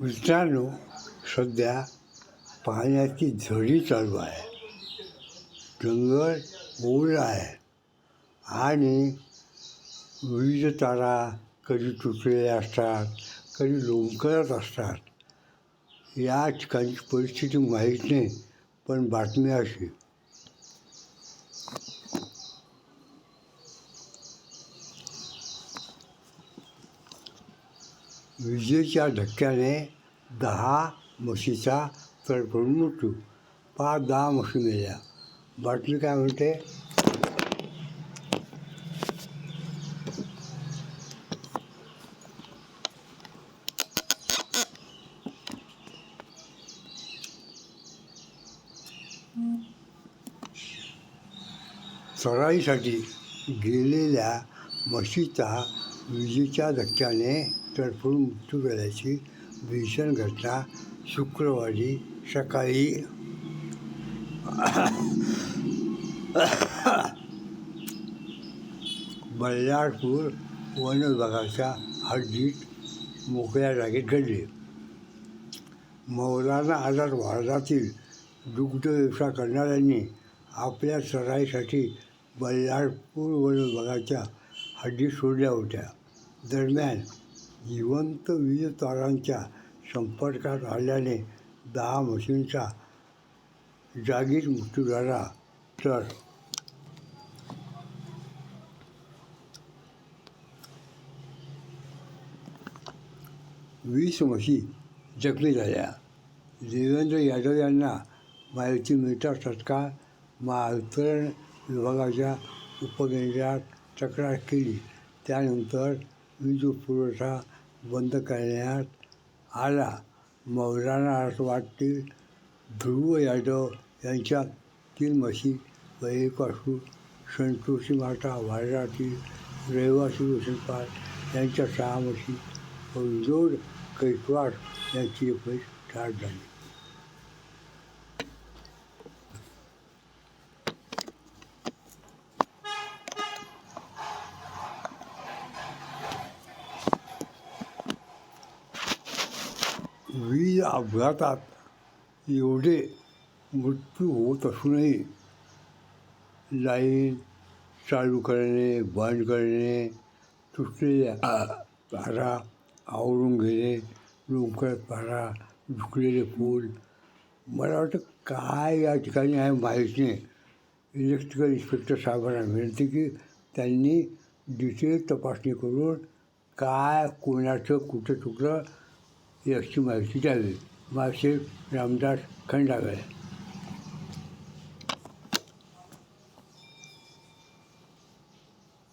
मित्रांनो सध्या पाण्याची झडी चालू आहे. जंगल ओलं आहे आणि विविध तारा कधी तुटलेल्या असतात कधी लोंबकळत असतात. या ठिकाणची परिस्थिती माहीत नाही पण बातमी अशी. विजेच्या धक्क्याने दहा म्हशीचा तडफडून मृत्यू पाच दहा म्हशी मेल्या. बातमी काय म्हणते? चराईसाठी गेलेल्या म्हशीचा विजेच्या धक्क्याने तडफडून मृत्यू झाल्याची भीषण घटना शुक्रवारी सकाळी बल्लारपूर वन विभागाच्या हद्दीत मोकळ्या जागेत घडली. मौलाना आझाद भारतातील दुग्ध व्यवसाय करणाऱ्यांनी आपल्या चराईसाठी बल्लारपूर वन विभागाच्या हड्डी सोडल्या होत्या. दरम्यान जिवंत वीज तारांच्या संपर्कात आल्याने दहा म्हशींचा जागीच मृत्यू झाला तर वीस म्हशी जखमी झाल्या. देवेंद्र यादव यांना माहिती मिळताच तत्काळ महावितरण विभागाच्या उपकेंद्रात तक्रार केली. त्यानंतर वीज पुरवठा बंद करण्यात आला. मौलाना आसवाडतील ध्रुव यादव यांच्या तीन म्हशी व संतोषी माता वार्डातील रहिवासी वसंतपाल यांच्या सहा म्हशी व विनोद कैकवाड यांची एक ठार झाली. वीज अपघातात एवढे मृत्यू होत असूनही लाईन चालू करणे बंद करणे तुटलेल्या तारा आवरून घेणे लोंबकळत पारा झुकलेले पूल मला वाटतं काय या ठिकाणी आहे माहीत नाही. इलेक्ट्रिकल इन्स्पेक्टर साहेबांना विनंती की त्यांनी डिटेल तपासणी करून काय कोणाचं कुठं चुकलं याची माहिती द्यावी मासे रामदास खंडागळे.